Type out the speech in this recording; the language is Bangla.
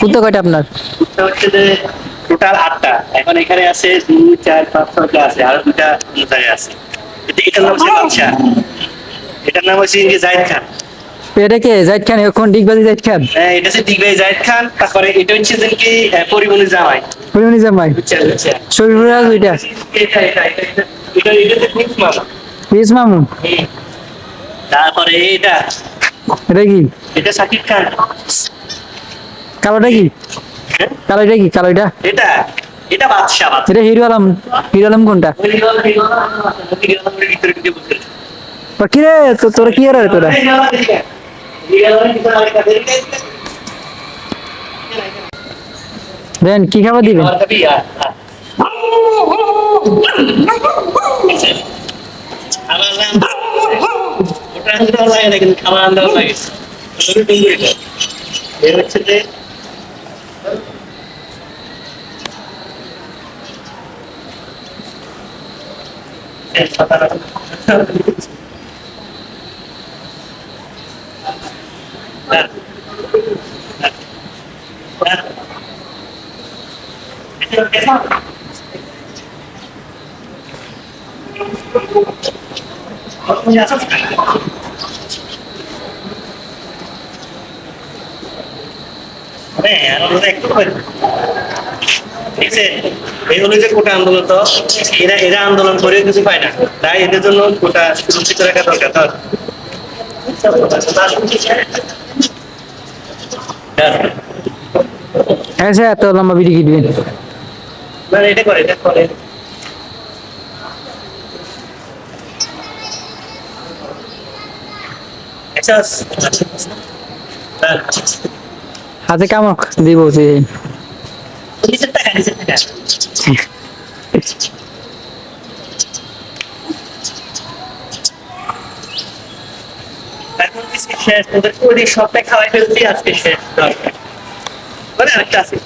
কুত্তা কয়টা আপনার? টোটাল আটটা। এখন এখানে আছে দুই চার পাঁচ ছয়টা আছে আরও দুটা জায়গায় আছে। এটার নাম হচ্ছে বাদশা এটার নাম হচ্ছে ইংরেজ জাহিদ খান। এটা কে? জাইদ খান? এখন ডিগবাজি জাইদ খান? হ্যাঁ, এটা হচ্ছে দিগ্বাই জাহিদ খান। তারপরে এটা হচ্ছে যে কি পরিমণি জামাই। পরিমণি জামাই? শরীফুল রাজ ওইটা এটা এটা এটা এটা এটা কুইন্স মামু তারপরে এটা। এটা কি? এটা সাকিব খান। কালোটা কি হ্যাঁ? কালোটা কি কালোটা এটা এটা বাদশা বাদশা এটা হিরো আলম হিরো আলম কোনটা বা কি রে তোরা কি রে তোরা দেন কি খাবার দিবেন nah, nah, হলো যে কোটা আন্দোলন তো এরা এরা আন্দোলন করে কিছু পায় না। তাই এদের জন্য কোটা সুরক্ষিত রাখা দরকার হ্যাঁ স্যার এত লম্বা বিড়ি কি দিবেন? না এটা করে এটা করে। হ্যাঁ। হাতে কামক দিব যে। শেষ? তোদের ওই সবটা খাওয়াই ফেলছি আজকে শেষ আরেকটা আছে।